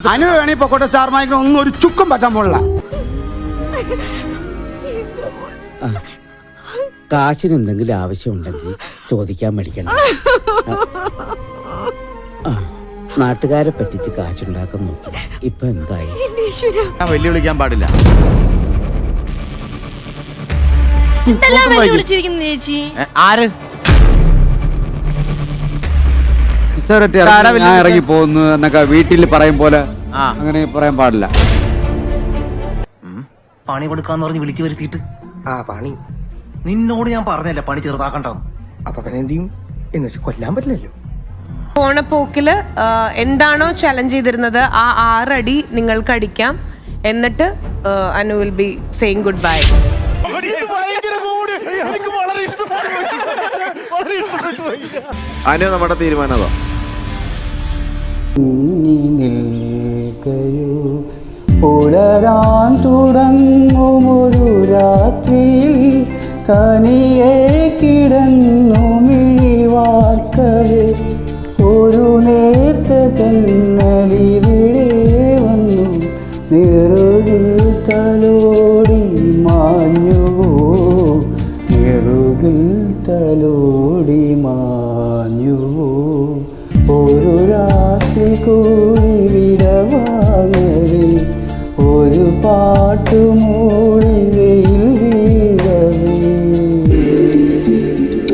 അനു വേണി പൊക്കോട്ടെ സ്റ്റാർ ഒന്നും ഒരു ചുക്കും പറ്റാൻ പോലുള്ള കാശിന് എന്തെങ്കിലും ആവശ്യമുണ്ടെങ്കിൽ ചോദിക്കാൻ മേടിക്കണം ആ, നാട്ടുകാരെ പറ്റിച്ച് കാശുണ്ടാക്കാൻ നോക്കി. ഇപ്പൊ എന്തായി? ഞാൻ വെല്ലുവിളിക്കാൻ പാടില്ല. എന്തെല്ലാം വെല്ലുവിളിച്ചിരിക്കുന്നു ചേച്ചി. ഏ, ആര്? ഇറങ്ങി- ഞാൻ വലിയ ഇറങ്ങി പോകുന്നു എന്നൊക്കെ വീട്ടിൽ പറയും പോലെ. അങ്ങനെ പറയാൻ പാടില്ല. പണി കൊടുക്കാന്ന് പറഞ്ഞ് വിളിച്ചു വരുത്തിയിട്ട്. ആ പണി. നിന്നോട് ഞാൻ പറഞ്ഞല്ലേ പണി ചെറുതാക്കണ്ടെന്ന്. അപ്പൊ പിന്നെ എന്ത് ചെയ്യും? എന്ന് വെച്ച് കൊല്ലാൻ പറ്റില്ലല്ലോ. പോണ പോക്കിൽ എന്താണോ ചലഞ്ച് ചെയ്തിരുന്നത് ആ ആറടി നിങ്ങൾക്ക് അടിക്കാം. എന്നിട്ട് and you will be saying good bye Anu നമ്മുടെ തീരുമാനമോ നിൽക്കയോ? പുലരാൻ തുടങ്ങുമൊരു രാത്രി തനിയെ കിടന്നു മിഴിവാർക്കവേ ഒരു നേർത്ത തന്നലിവിടെ വന്നു നെറുകിൽ തലോടി മാഞ്ഞു. നിറുകിൽ തലോടി കൂടി ഒരു പാട്ടുമൂടി വെയിൽ വീഴവേ